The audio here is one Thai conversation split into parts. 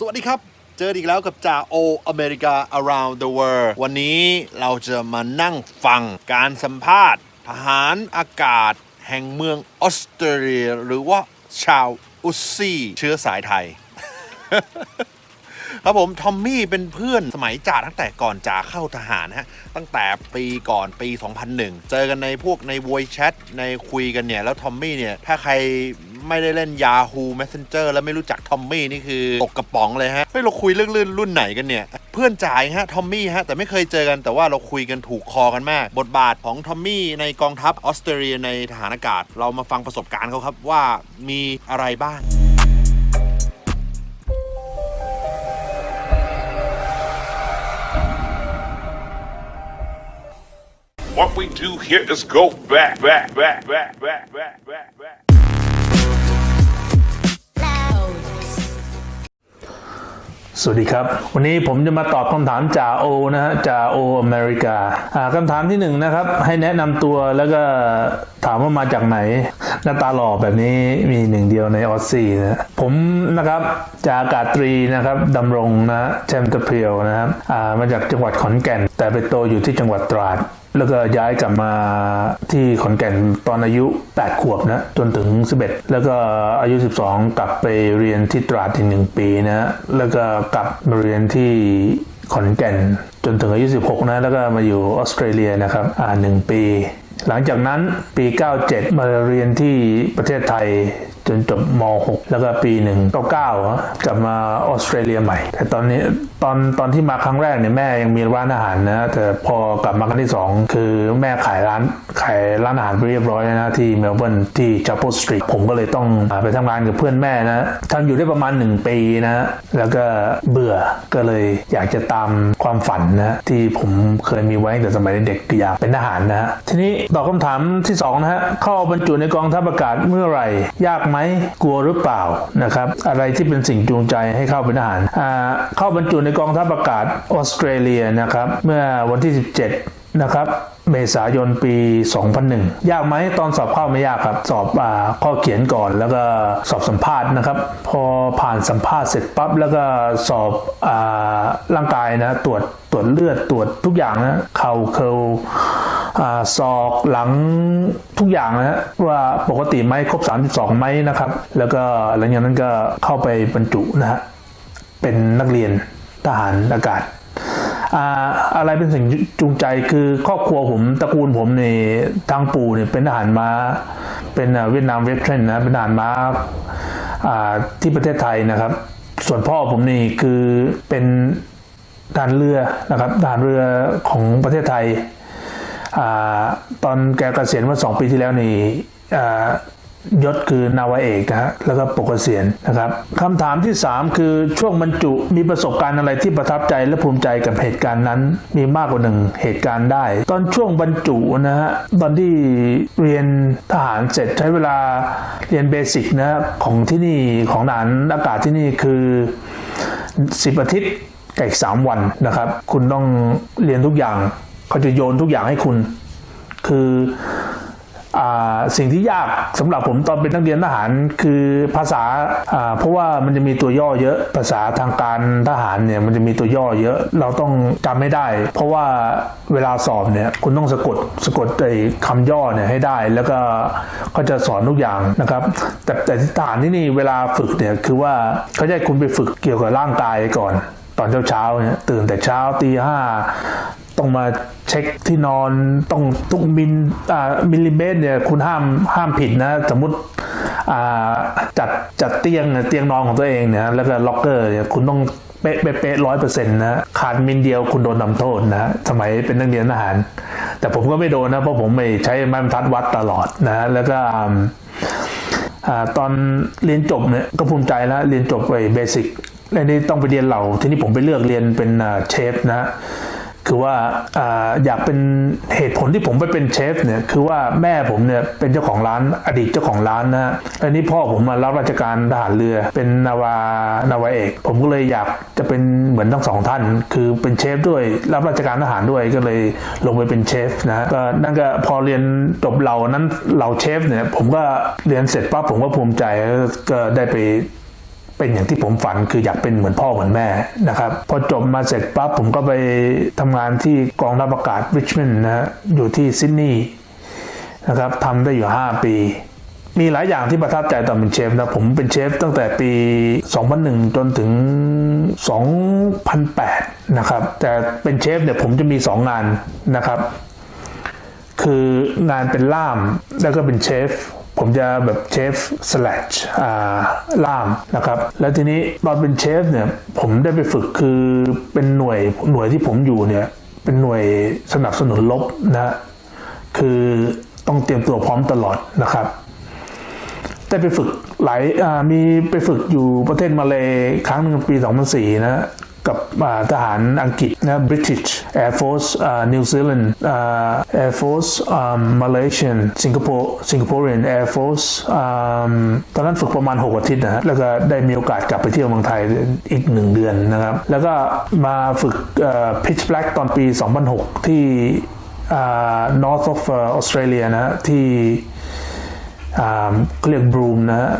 สวัสดีครับ เจออีกแล้วกับจ่าโออเมริกา around the world วันนี้เราจะมานั่งฟังการสัมภาษณ์ ทหารอากาศ แห่งเมืองออสเตรเลีย หรือว่าชาวอุซซี่เชื้อสายไทย ครับผม ทอมมี่เป็นเพื่อนสมัยจ่าตั้งแต่ก่อนจ่าเข้าทหารฮะ ตั้งแต่ปีก่อนปี 2001 เจอกันในพวกใน voice chat ในคุยกันเนี่ย แล้วทอมมี่เนี่ย ถ้าใคร ไม่ได้เล่น Yahoo Messenger แล้วไม่รู้จักทอมมี่นี่คือตกกระป๋องเลยฮะไม่เราคุยเรื่องลื่นรุ่นไหนกันเนี่ย เพื่อนจ่ายฮะทอมมี่ฮะแต่ไม่เคยเจอกันแต่ว่าเราคุยกันถูกคอกันมาก บทบาทของทอมมี่ในกองทัพออสเตรเลียในทหารอากาศ เรามาฟังประสบการณ์เขาครับว่ามีอะไรบ้าง What we do here is go back, back, back, back, back, back, back, back. สวัสดีครับ วันนี้ผมจะมาตอบคำถามจ่าโอนะฮะจ่าโออเมริกาอ่าคำถามที่หนึ่งนะครับ ให้แนะนำตัวแล้วก็ถามว่ามาจากไหน หน้าตาหล่อแบบนี้มีหนึ่งเดียวในออสซี่นะผมนะครับจ่าอากาศตรีนะครับดำรงนะแชมป์ตะเพียวนะครับมาจากจังหวัดขอนแก่น แต่ไปโตอยู่ที่จังหวัดตราดแล้วก็ย้ายกลับมาที่ขอนแก่นตอนอายุ 8 ขวบนะจนถึง 11 แล้วก็อายุ 12 กลับไปเรียนที่ตราดอีกหนึ่งปีนะแล้วก็กลับมาเรียนที่ขอนแก่นจนถึงอายุ 16 นะแล้วก็มาอยู่ออสเตรเลียนะครับอ่าหนึ่งปี หลังจากนั้นปี 97 มาเรียนที่ประเทศไทย จนจบม .6 แล้วก็ปีหนึ่ง99กลับมาออสเตรเลียใหม่ แต่ตอนนี้ตอนตอนที่มาครั้งแรกเนี่ยแม่ยังมีร้านอาหารนะแต่พอกลับมาครั้งที่ 2 คือแม่ขายร้านขายร้านอาหารไปเรียบร้อยนะที่เมลเบิร์นที่จัปเปสตรีทผมก็เลยต้องไปทำงานกับเพื่อนแม่นะทำอยู่ได้ประมาณ 1 ปีนะแล้วก็เบื่อก็เลยอยากจะตามความฝันนะที่ผมเคยมีไว้แต่สมัยเด็กอยากเป็นทหารนะฮะทีนี้ตอบคำถามที่สองนะฮะเข้าบรรจุในกองทัพอากาศเมื่อไหร่ยากไหมกลัวหรือเปล่านะครับอะไรที่เป็นสิ่งจูงใจให้เข้าเป็นทหารเข้าบรรจุในกองทัพอากาศออสเตรเลียนะครับเมื่อวันที่ 17 นะครับ เมษายนปี 2001 ยากไหมตอนสอบเข้าไม่ยากครับ สอบอาข้อเขียนก่อนแล้วก็สอบสัมภาษณ์นะครับ พอผ่านสัมภาษณ์เสร็จปั๊บแล้วก็สอบอาร่างกายนะตรวจตรวจเลือดตรวจทุกอย่างนะเข่าเคิลอ่าศอกหลังทุกอย่างนะว่าปกติไหมครบ 32ไหมนะครับ แล้วก็หลังจากนั้นก็เข้าไปบรรจุนะฮะเป็นนักเรียนทหารอากาศ อะไรเป็นสิ่งจูงใจคือครอบครัวผมตระกูลผมในทางปู่เนี่ยเป็นทหารม้า เป็นเวียดนามเวทเทรนนะเป็นทหารม้าอ่าที่ประเทศไทยนะครับ ส่วนพ่อผมนี่คือเป็นทหารเรือนะครับทหารเรือของประเทศไทยอตอนแกเกษียณเมื่อสองปีที่แล้วนี่ ยศคือนาวาเอกนะฮะแล้วก็ปกเกษียณนะครับคำถามที่ 3 คือช่วงบรรจุมีประสบการณ์อะไรที่ประทับใจและภูมิใจกับเหตุการณ์นั้น มีมากกว่าหนึ่งเหตุการณ์ได้ ตอนช่วงบรรจุนะฮะตอนที่เรียนทหารเสร็จใช้เวลาเรียนเบสิกนะของที่นี่ของทหารอากาศที่นี่คือ 10 อาทิตย์กับอีก 3 วันนะครับ คุณต้องเรียนทุกอย่างเขาจะโยนทุกอย่างให้คุณ คือ สิ่งที่ยากสำหรับผมตอนเป็นนักเรียนทหารคือภาษาเพราะว่ามันจะมีตัวย่อเยอะภาษาทางการทหารเนี่ยมันจะมีตัวย่อเยอะเราต้องจำไม่ได้ เพราะว่าเวลาสอบเนี่ยคุณต้องสะกดสะกดไอ้คำย่อเนี่ยให้ได้ แล้วก็เขาจะสอนทุกอย่างนะครับ แต่แต่ที่ทหารที่นี่เวลาฝึกเนี่ยคือว่าเขาจะให้คุณไปฝึกเกี่ยวกับร่างกายก่อน ตอนเช้าๆเนี่ยตื่นแต่เช้าตีห้า ต้องมาเช็คที่นอนต้องทุกมิลมิลลิเมตรเนี่ยคุณห้ามห้ามผิดนะ สมมติจัดจัดเตียงเตียงนอนของตัวเองเนี่ยแล้วก็ล็อกเกอร์เนี่ยคุณต้องเป๊ะเป๊ะร้อยเปอร์เซ็นต์นะขาดมิลเดียวคุณโดนทำโทษนะสมัยเป็นนักเรียนทหาร แต่ผมก็ไม่โดนนะ เพราะผมไม่ใช้ไม้บรรทัดวัดตลอดนะ แล้วก็ตอนเรียนจบเนี่ยก็ภูมิใจแล้วเรียนจบไปเบสิกแล้วนี่ต้องไปเรียนเหล่า ทีนี้ผมไปเลือกเรียนเป็นเชฟนะ คือว่าออยากเป็นเหตุผลที่ผมไปเป็นเชฟเนี่ยคือว่าแม่ผมเนี่ยเป็นเจ้าของร้านอดีตเจ้าของร้านนะฮะแล้วนี่พ่อผมมารับราชการทหารเรือ เป็นนาวานาวาเอก ผมก็เลยอยากจะเป็นเหมือนทั้งสองท่าน คือเป็นเชฟด้วยรับราชการทหารด้วยก็เลยลงไปเป็นเชฟนะก็นั่นก็พอเรียนจบเหล่านั้นเหล่าเชฟเนี่ยผมก็เรียนเสร็จปั๊บผมก็ภูมิใจก็ได้ไป เป็นอย่างที่ผมฝันคืออยากเป็นเหมือนพ่อเหมือนแม่นะครับพอจบมาเสร็จปั๊บผมก็ไปทำงานที่กองทัพอากาศริชมอนด์นะฮะอยู่ที่ซิดนีย์นะครับทำได้อยู่ 5 ปี มีหลายอย่างที่ประทับใจตอนเป็นเชฟนะผมเป็นเชฟตั้งแต่ปี 2001 จนถึง 2008 นะครับ แต่เป็นเชฟเนี่ยผมจะมี 2 งานนะครับ คืองานเป็นล่ามแล้วก็เป็นเชฟ ผมจะแบบเชฟสลัดล่ามนะครับแล้วทีนี้ตอนเป็นเชฟเนี่ยผมได้ไปฝึกคือเป็นหน่วยหน่วยที่ผมอยู่เนี่ยเป็นหน่วยสนับสนุนรบนะคือต้องเตรียมตัวพร้อมตลอดนะครับได้ไปฝึกหลายมีไปฝึกอยู่ประเทศมาเลครั้งหนึ่งปี 2004 นะ กับทหารอังกฤษนะ British Air Force New Zealand Air Force Malaysian Singapore Singaporean Air Force ตอนนั้นฝึกประมาณ 6 อาทิตย์นะฮะแล้วก็ได้มีโอกาสกลับไปเที่ยวเมืองไทยอีกหนึ่งเดือนนะครับ แล้วก็มาฝึก Pitch Black ตอนปี 2006 ที่ North of Australia นะฮะที่เขาเรียกบรูมนะฮะ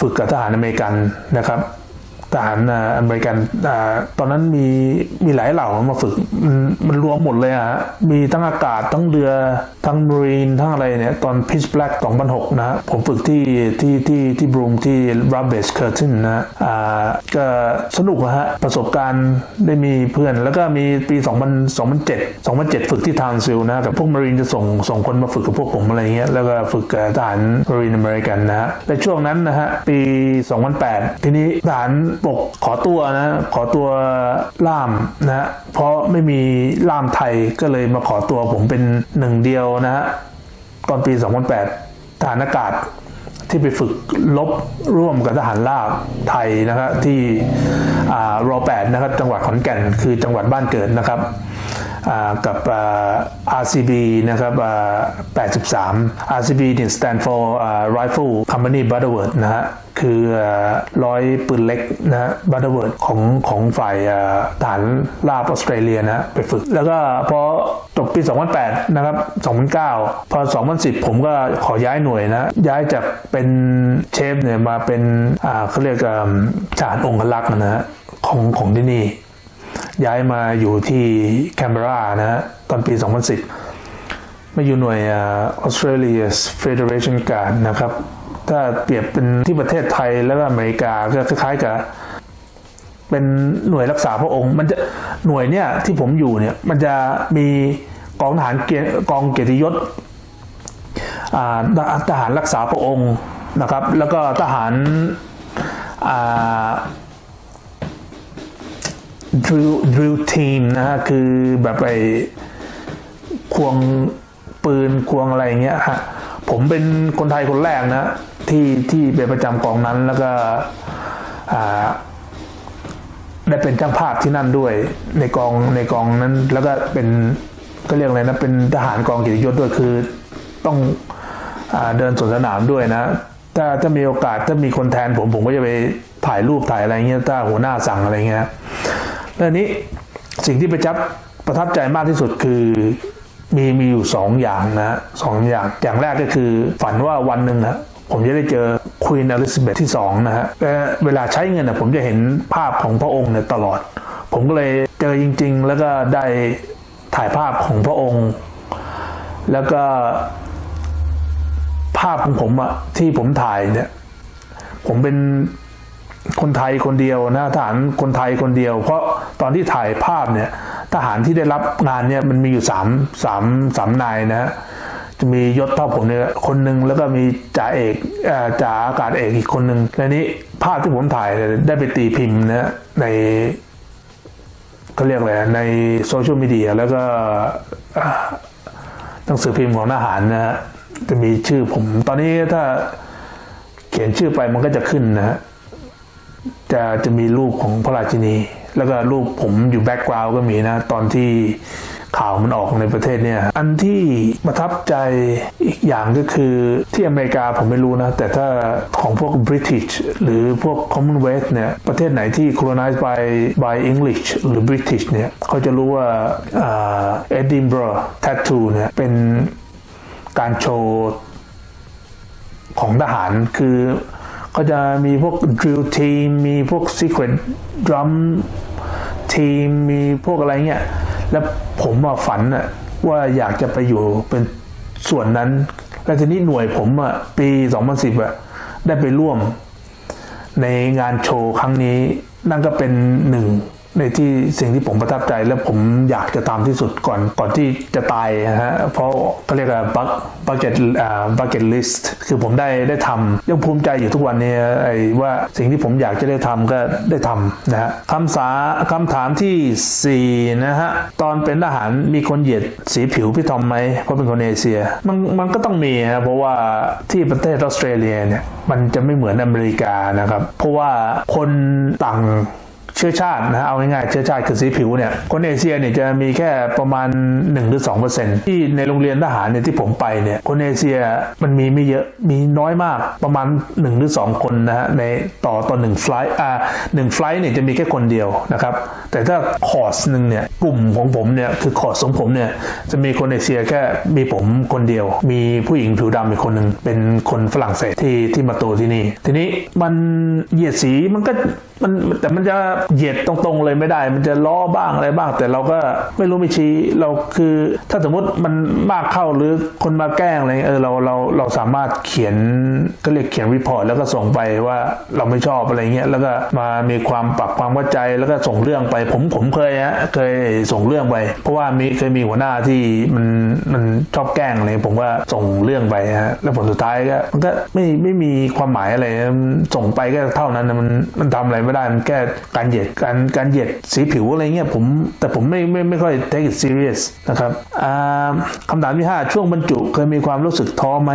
ฝึกกับทหารอเมริกันนะครับ ทหารอเมริกันอตอนนั้นมีมีหลายเหล่ามาฝึกมันมันรวมหมดเลยอะฮะมีทั้งอากาศทั้งเรือทั้งมรีนทั้งอะไรเนี่ย ตอนพิชแบล็ก2006นะฮะผมฝึกที่ที่ที่ที่บรูมที่รับเบสเคอร์ตินนะอ่าก็สนุกอะฮะ ประสบการณ์ได้มีเพื่อน แล้วก็มีปี 2000 2007 2007 ฝึกที่ทาวน์ซิลนะกับพวกมารีนจะส่งส่งคนมาฝึกกับพวกผมอะไรเงี้ยแล้วก็ฝึกกับทหารมารีนอเมริกันนะฮะในช่วงนั้นนะฮะปี 2008 ทีนี้ทหารปกขอตัวนะ ขอตัวล่ามนะเพราะไม่มีล่ามไทยก็เลยมาขอตัวผมเป็นหนึ่งเดียวนะฮะตอนปี 2008 ทหารอากาศที่ไปฝึกลบร่วมกับทหารราบไทยนะครับที่อรอแปดนะครับจังหวัดขอนแก่นคือจังหวัดบ้านเกิดนะครับ กับ RCB นะครับ83 RCB เนี่ย stand for Rifle Company Butterworth นะฮะคือร้อยปืนเล็กนะฮะ Butterworth ของของฝ่ายฐานราบออสเตรเลียนะฮะไปฝึก แล้วก็พอจบปี 2008 นะครับ 2009 พอ 2010 ผมก็ขอย้ายหน่วยนะ ย้ายจากเป็นเชฟเนี่ยมาเป็นอ่าเขาเรียกอ่าทหารองคลักษ์นะฮะของของที่นี่ ย้ายมาอยู่ที่แคนเบรานะฮะตอนปี 2010 มาอยู่หน่วยอ่า Australia Federation Guard นะครับ ถ้าเปรียบเป็นที่ประเทศไทยแล้วก็อเมริกาก็คล้ายๆกับเป็นหน่วยรักษาพระองค์ มันจะหน่วยเนี่ยที่ผมอยู่เนี่ยมันจะมีกองทหารเกียกองเกียรติยศอาททหารรักษาพระองค์นะครับ แล้วก็ทหารอ่า drill drill team นะฮะคือแบบไอ้ควงปืนควงอะไรเงี้ยฮะผมเป็นคนไทยคนแรกนะที่ที่เป็นประจำกองนั้นแล้วก็อ่าได้เป็นช่างภาพที่นั่นด้วย ในกองในกองนั้น แล้วก็เป็นก็เรียกอะไรนะเป็นทหารกองเกียรติยศด้วยคือต้องอเดินสวนสนามด้วยนะ ถ้าถ้ามีโอกาสถ้ามีคนแทนผมผมก็จะไปถ่ายรูปถ่ายอะไรเงี้ยถ้าหัวหน้าสั่งอะไรเงี้ย แล้วอันนี้สิ่งที่ประจับประทับใจมากที่สุดคือมีมีอยู่สองอย่างนะสองอย่างอย่างแรกก็คือฝันว่าวันหนึ่งนะผมจะได้เจอควีนอลิซาเบธที่สองนะฮะและเวลาใช้เงินนะผมจะเห็นภาพของพระองค์เนี่ยตลอด ผมก็เลยเจอจริง ๆ แล้วก็ได้ถ่ายภาพของพระองค์ แล้วก็ภาพของผมอะที่ผมถ่ายเนี่ย ผมเป็น คนไทยคนเดียวนะทหารคนไทยคนเดียว เพราะตอนที่ถ่ายภาพเนี่ยทหารที่ได้รับงานเนี่ยมันมีอยู่สามสามสามนายนะจะมียศเท่าผมเนี่ยคนหนึ่งแล้วก็มีจ่าเอกจ่าอากาศเอกอีกคนหนึ่งและนี้ภาพที่ผมถ่ายได้ไปตีพิมพ์นะในเขาเรียกอะไรในโซเชียลมีเดียแล้วก็อ่าหนังสือพิมพ์ของทหารนะฮะจะมีชื่อผม ตอนนี้ถ้าเขียนชื่อไปมันก็จะขึ้นนะฮะ จะจะมีรูปของพระราชินี แล้วก็รูปผมอยู่แบ็กกราวก็มีนะ ตอนที่ข่าวมันออกในประเทศเนี่ย อันที่ประทับใจอีกอย่างก็คือที่อเมริกาผมไม่รู้นะ แต่ถ้าของพวก British หรือพวก Commonwealth เนี่ย ประเทศไหนที่ colonized by by English หรือ British เนี่ย เขาจะรู้ว่าเอ่า Edinburgh Tattoo เนี่ย เป็นการโชว์ของทหารคือ เขาจะมีพวก drill team มีพวก secret drum team มีพวกอะไรเงี้ย แล้วผมมาฝันอะว่าอยากจะไปอยู่เป็นส่วนนั้น แล้วทีนี้หน่วยผมอะปี 2010อะได้ไปร่วมในงานโชว์ครั้งนี้นั่นก็เป็นหนึ่ง ในที่สิ่งที่ผมประทับใจและผมอยากจะตามที่สุดก่อนก่อนที่จะตายนะฮะเพราะเขาเรียกว่าบักบักเก็ตอ่าบักเก็ตลิสต์คือผมได้ได้ทำยังภูมิใจอยู่ทุกวันนี้ไอ้ว่าสิ่งที่ผมอยากจะได้ทำก็ได้ทำนะฮะคำสาคำถามที่ 4 นะฮะ ตอนเป็นทหารมีคนเหยียดสีผิวพี่ทอมไหมเพราะเป็นคนเอเชีย มันมันก็ต้องมีนะเพราะว่าที่ประเทศออสเตรเลียเนี่ยมันจะไม่เหมือนอเมริกานะครับ เพราะว่าคนต่าง เชื้อชาตินะเอาง่ายๆเชื้อชาติคือสีผิวเนี่ยคนเอเชียเนี่ยจะมีแค่ประมาณ1หรือ2%ที่ในโรงเรียนทหารเนี่ยที่ผมไปเนี่ยคนเอเชียมันมีไม่เยอะมีน้อยมากประมาณ1หรือ2 คนนะฮะในต่อต่อหนึ่งไฟล์อ่าหนึ่งไฟล์เนี่ยจะมีแค่คนเดียวนะครับแต่ถ้าคอร์สหนึ่งเนี่ยกลุ่มของผมเนี่ยคือคอร์สของผมเนี่ยจะมีคนเอเชียแค่มีผมคนเดียว มีผู้หญิงผิวดำอีกคนหนึ่งเป็นคนฝรั่งเศสที่ที่มาโตที่นี่ ทีนี้มันเหยียดสีมันก็มันแต่มันจะเหยียดตรงๆเลยไม่ได้ มันจะล้อบ้างอะไรบ้าง แต่เราก็ไม่รู้ไม่ชี้เราคือ ถ้าสมมติมันมากเข้าหรือคนมาแกล้งอะไรเออเราเราเราสามารถเขียนก็เรียกเขียนรีพอร์ตแล้วก็ส่งไปว่าเราไม่ชอบอะไรเงี้ยแล้วก็มามีความปรับความเข้าใจแล้วก็ส่งเรื่องไป ผมผมเคยฮะเคยส่งเรื่องไป เพราะว่ามีเคยมีหัวหน้าที่มันมันชอบแกล้งอะไรผมก็ส่งเรื่องไปฮะแล้วผลสุดท้ายก็มันก็ไม่ไม่มีความหมายอะไรส่งไปก็เท่านั้นมันมันทำอะไรไม่ได้มันแค่การเหยียดการการเหยียดสีผิวอะไรเงี้ยผมแต่ผมไม่ไม่ไม่ค่อย take it serious นะครับคำถามที่ 5 ช่วงบรรจุเคยมีความรู้สึกท้อไหม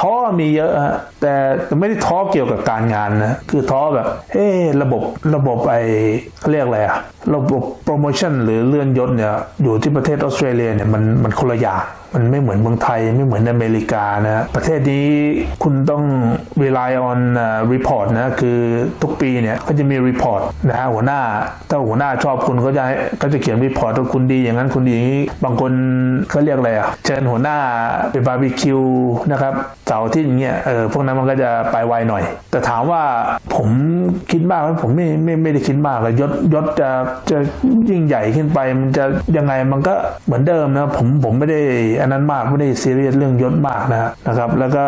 ท้อมีเยอะฮะแต่ไม่ได้ท้อเกี่ยวกับการงานนะคือท้อแบบ เอ๊ระบบระบบไอเขาเรียกอะไรอะระบบโปรโมชั่นหรือเลื่อนยศเนี่ยอยู่ที่ประเทศออสเตรเลียเนี่ยมันมันคนละอย่างมันไม่เหมือนเมืองไทยไม่เหมือนอเมริกานะประเทศนี้คุณต้อง rely on อ่า report นะคือทุกปีเนี่ยก็จะมี report นะฮะหัวหน้า ถ้าหัวหน้าชอบคุณก็จะก็จะเขียน report ว่าคุณดีอย่างนั้นคุณดีอย่างนี้ บางคนเขาเรียกอะไรอะเชิญหัวหน้าไปบาร์บีคิวนะครับเสาร์ที่อย่างเงี้ยเออพวกนั้นมันก็จะไปไวหน่อย แต่ถามว่าผมคิดมากไหมผมไม่ไม่ไม่ได้คิดมากเลยยศยศจะจะยิ่งใหญ่ขึ้นไป มันจะยังไงมันก็เหมือนเดิมนะผมผมไม่ได้อันนั้นมากไม่ได้ซีเรียสเรื่องยศมากนะนะครับ แล้วก็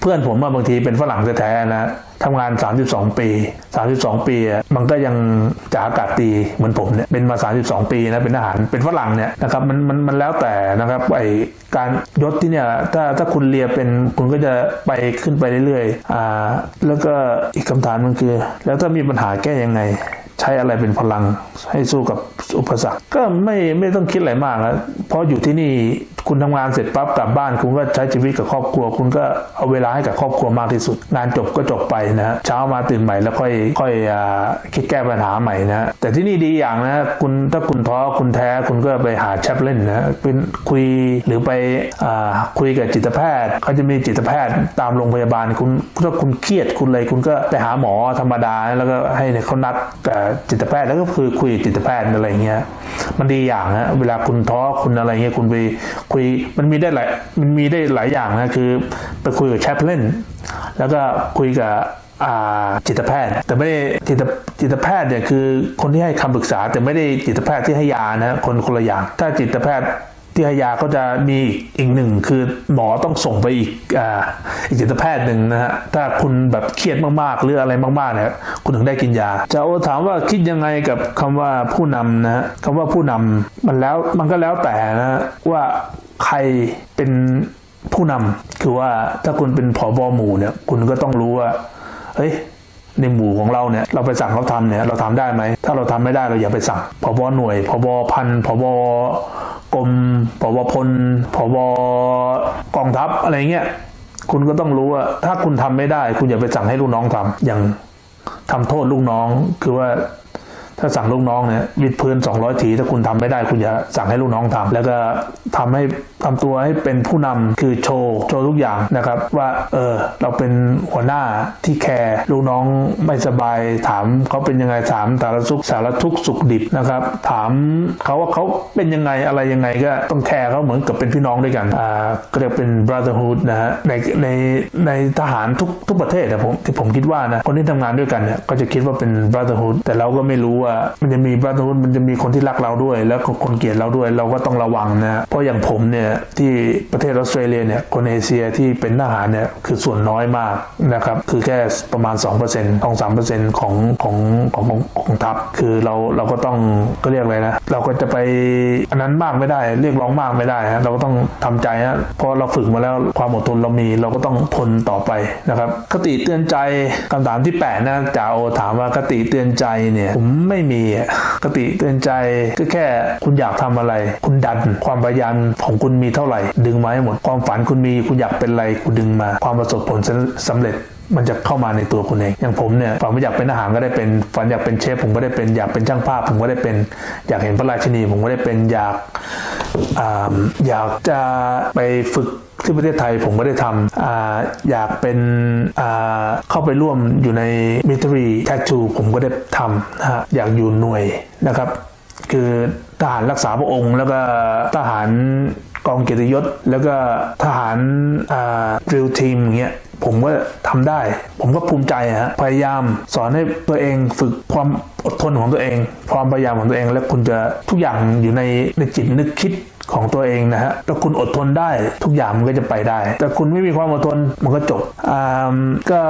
เพื่อนผมบางทีเป็นฝรั่งแท้ๆนะ ทำงาน 32 ปี 32 ปี มันก็ยังจ่าอากาศตีเหมือนผมเนี่ยเป็นมา 32 ปีนะเป็นทหารเป็นฝรั่งเนี่ยนะครับมันมันมันแล้วแต่นะครับไอการยศที่เนี่ยถ้าถ้าคุณเรียเป็นคุณก็จะไปขึ้นไปเรื่อยๆอ่าแล้วก็อีกคำถามหนึงคือ แล้วถ้ามีปัญหาแก้ยังไงใช้อะไรเป็นพลังให้สู้กับอุปสรรคก็ไม่ไม่ต้องคิดอะไรมากนะเพราะอยู่ที่นี่ คุณทำงานเสร็จปั๊บกลับบ้าน คุณก็ใช้ชีวิตกับครอบครัว คุณก็เอาเวลาให้กับครอบครัวมากที่สุด งานจบก็จบไปนะฮะเช้ามาตื่นใหม่แล้วค่อยค่อยอคิดแก้ปัญหาใหม่นะแต่ที่นี่ดีอย่างนะคุณถ้าคุณท้อคุณแท้คุณก็ไปหาแชปเล่นนะเป็นคุยหรือไปอ่าคุยกับจิตแพทย์เขาจะมีจิตแพทย์ตามโรงพยาบาลคุณถ้าคุณเครียดคุณเลยคุณก็ไปหาหมอธรรมดาแล้วก็ให้เขานัดกับจิตแพทย์แล้วก็คือคุยจิตแพทย์อะไรเงี้ยมันดีอย่างนะเวลาคุณท้อคุณอะไรเงี้ยคุณไปคุยมันมีได้หลายมันมีได้หลายอย่างนะคือไปคุยกับแชปเล่นแล้วก็คุยกับจิตแพทย์ แต่ไม่ได้จิตจิตแพทย์เนี่ยคือคนที่ให้คำปรึกษา แต่ไม่ได้จิตแพทย์ที่ให้ยานะคนคนละอย่างถ้าจิตแพทย์ที่ให้ยาก็จะมีอีกหนึ่งคือหมอต้องส่งไปอีกอ่าอีกจิตแพทย์หนึ่งนะฮะถ้าคุณแบบเครียดมากๆหรืออะไรมากๆเนี่ยคุณถึงได้กินยาจะโอถามว่าคิดยังไงกับคำว่าผู้นำนะคำว่าผู้นำมันแล้วมันก็แล้วแต่นะว่า ใครเป็นผู้นำคือว่าถ้าคุณเป็นผอบอหมู่เนี่ย คุณก็ต้องรู้ว่าเฮ้ยในหมู่ของเราเนี่ยเราไปสั่งเขาทำเนี่ยเราทำได้ไหมถ้าเราทำไม่ได้เราอย่าไปสั่งผบหน่วยผบพันผบกรมผบพลผบกองทัพอะไรเงี้ยคุณก็ต้องรู้ว่าถ้าคุณทำไม่ได้ คุณอย่าไปสั่งให้ลูกน้องทำอย่างทำโทษลูกน้อง คือว่า ถ้าสั่งลูกน้องเนี่ยวิดพื้น 200 ทีถ้าคุณทำไม่ได้คุณอย่าสั่งให้ลูกน้องทำแล้วก็ทำให้ทำตัวให้เป็นผู้นำคือโชว์โชว์ทุกอย่างนะครับ ว่าเออเราเป็นหัวหน้าที่แคร์ลูกน้องไม่สบายถามเขาเป็นยังไงถามสารสุขสารทุกสุขดิบนะครับ ถามเขาว่าเขาเป็นยังไงอะไรยังไงก็ต้องแคร์เขาเหมือนกับเป็นพี่น้องด้วยกันอ่าก็เรียกเป็น brotherhood นะฮะในในในทหารทุกทุกประเทศนะผมที่ผมคิดว่านะคนที่ทำงานด้วยกันเนี่ยก็จะคิดว่าเป็น brotherhood แต่เราก็ไม่รู้ว่ามันจะมี brotherhood มันจะมีคนที่รักเราด้วย แล้วก็คนเกลียดเราด้วย เราก็ต้องระวังนะ เพราะอย่างผมเนี่ยที่ประเทศออสเตรเลียเนี่ยคนเอเชียที่เป็นทหารเนี่ยคือส่วนน้อยมากนะครับคือแค่ประมาณ2%ของ3%ของของของของของทัพคือเราเราก็ต้องก็เรียกอะไรนะ เราก็จะไปอันนั้นมากไม่ได้ เรียกร้องมากไม่ได้ฮะเราก็ต้องทำใจฮะเพราะเราฝึกมาแล้วความอดทนเรามีเราก็ต้องทนต่อไปนะครับคติเตือนใจคำถามที่แปดนะจ่าโอถามว่าคติเตือนใจเนี่ยผมไม่ไม่มีคติเตือนใจก็แค่คุณอยากทำอะไร คุณดันความพยายามของคุณมีเท่าไหร่ ดึงมาให้หมดความฝันคุณมีคุณอยากเป็นอะไรคุณดึงมา ความประสบผลสำเร็จ มันจะเข้ามาในตัวคุณเอง อย่างผมเนี่ยฝันว่าอยากเป็นอาหารก็ได้เป็นฝันอยากเป็นเชฟผมก็ได้เป็นอยากเป็นช่างภาพ ผมก็ได้เป็นอยากเห็นพระราชินี ผมก็ได้เป็นอยากออยากจะไปฝึกที่ประเทศไทยผมก็ได้ทำออยากเป็นเข้าไปร่วมอยู่ในมิลิ t รีแท t ทูผมก็ได้ทำนะฮะอยากอยู่หน่วยนะครับ คือทหารรักษาพระองค์ แล้วก็ทหารกองเกียรติยศ แล้วก็ทหารดริลทีมอย่างเงี้ยผมก็ทำได้ ผมก็ภูมิใจฮะ พยายามสอนให้ตัวเองฝึกความอดทนของตัวเอง ความพยายามของตัวเอง แล้วคุณจะทุกอย่างอยู่ในในจิตนึกคิด ของตัวเองนะฮะถ้าคุณอดทนได้ทุกอย่างมันก็จะไปได้ แต่คุณไม่มีความอดทนมันก็จบอ่าก็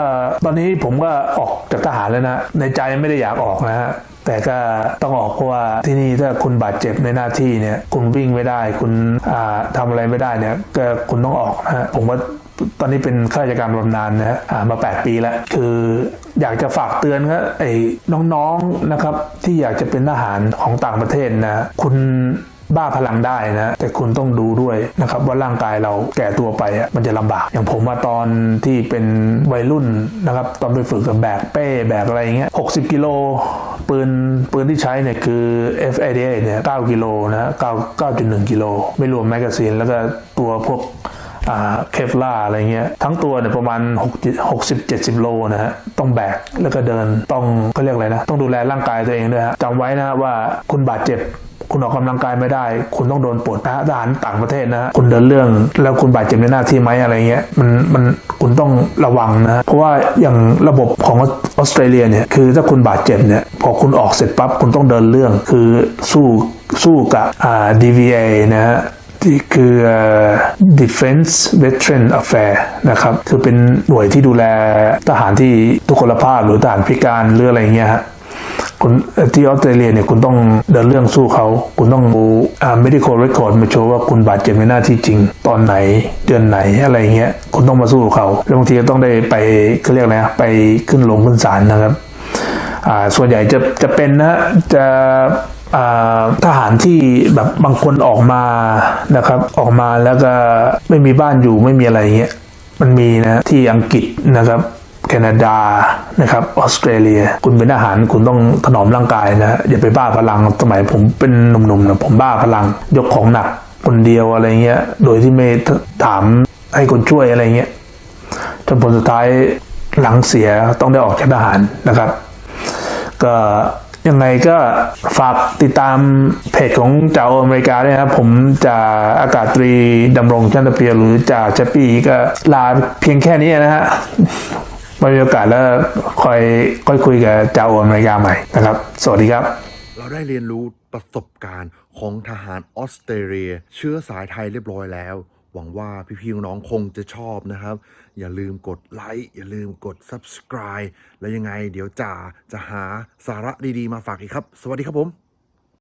ตอนนี้ผมก็ออกจากทหารแล้วนะ ในใจไม่ได้อยากออกนะฮะแต่ก็ต้องออกเพราะว่าที่นี่ถ้าคุณบาดเจ็บในหน้าที่เนี่ย คุณวิ่งไม่ได้ คุณอ่าทำอะไรไม่ได้เนี่ยก็คุณต้องออกนะฮะผมว่าตอนนี้เป็นข้าราชการบำนาญนะฮะอ่ามา 8 ปีแล้ว คืออยากจะฝากเตือนครับไอ้น้องๆนะครับที่อยากจะเป็นทหารของต่างประเทศนะคุณ บ้าพลังได้นะแต่คุณต้องดูด้วยนะครับว่าร่างกายเราแก่ตัวไปอะมันจะลำบาก อย่างผมมาตอนที่เป็นวัยรุ่นนะครับตอนไปฝึกกับแบกเป้แบกอะไรอย่างเงี้ย60กิโลปืนปืนที่ใช้เนี่ยคือ F88 เนี่ย9กิโลนะฮะ9 9.1กิโลไม่รวมแมกกาซีนแล้วก็ตัวพวก เคฟล่าอะไรเงี้ยทั้งตัวเนี่ยประมาณ60 70 โลนะฮะต้องแบกแล้วก็เดินต้องเขาเรียกอะไรนะ ต้องดูแลร่างกายตัวเองด้วยฮะจำไว้นะว่าคุณบาดเจ็บคุณออกกำลังกายไม่ได้ คุณต้องโดนปลดนะทหารต่างประเทศนะ คุณเดินเรื่องแล้วคุณบาดเจ็บในหน้าที่ไหมอะไรเงี้ย มันมันคุณต้องระวังนะ เพราะว่าอย่างระบบของออสเตรเลียเนี่ย คือถ้าคุณบาดเจ็บเนี่ย พอคุณออกเสร็จปั๊บ คุณต้องเดินเรื่อง คือสู้สู้กับ DVA นะฮะ ที่คือ Defense Veteran Affair นะครับ คือเป็นหน่วยที่ดูแลทหารที่ทุกขลภาพหรือทหารพิการหรืออะไรเงี้ยฮะคุณที่ออสเตรเลียเนี่ยคุณต้องเดินเรื่องสู้เขา คุณต้องดูอ่า medical record มาโชว์ว่าคุณบาดเจ็บในหน้าที่จริง ตอนไหนเดือนไหนอะไรเงี้ย คุณต้องมาสู้เขาแล้วบางทีก็ต้องได้ไปเขาเรียกอะไรนะไปขึ้นลงขึ้นศาลนะครับ อ่าส่วนใหญ่จะจะเป็นนะจะ ทหารที่แบบบางคนออกมานะครับ ออกมาแล้วก็ไม่มีบ้านอยู่ไม่มีอะไรเงี้ยมันมีนะที่อังกฤษนะครับแคนาดานะครับออสเตรเลีย คุณเป็นอาหารคุณต้องถนอมร่างกายนะอย่าไปบ้าพลังสมัยผมเป็นหนุ่มๆนะผมบ้าพลัง ยกของหนักคนเดียวอะไรเงี้ย โดยที่ไม่ถามให้คนช่วยอะไรเงี้ยจนผลสุดท้ายหลังเสียต้องได้ออกจากทหารนะครับ ก็ ยังไงก็ฝากติดตามเพจของจ่าโอเมริกาด้วยนะครับ ผมจะอากาศตรีดำรงชันตะเพียหรือจ่าเจปปี้ก็ลาเพียงแค่นี้นะฮะมีโอกาสแล้วคอยค่อยคุยกับจ่าโอเมริกาใหม่นะครับ สวัสดีครับ เราได้เรียนรู้ประสบการณ์ของทหารออสเตรเลีย เชื้อสายไทยเรียบร้อยแล้ว หวังว่าพี่ๆน้องคงจะชอบนะครับ อย่าลืมกดไลค์อย่าลืมกด subscribe แล้วยังไงเดี๋ยวจ่าจะหาสาระดีๆมาฝากอีกครับ สวัสดีครับผม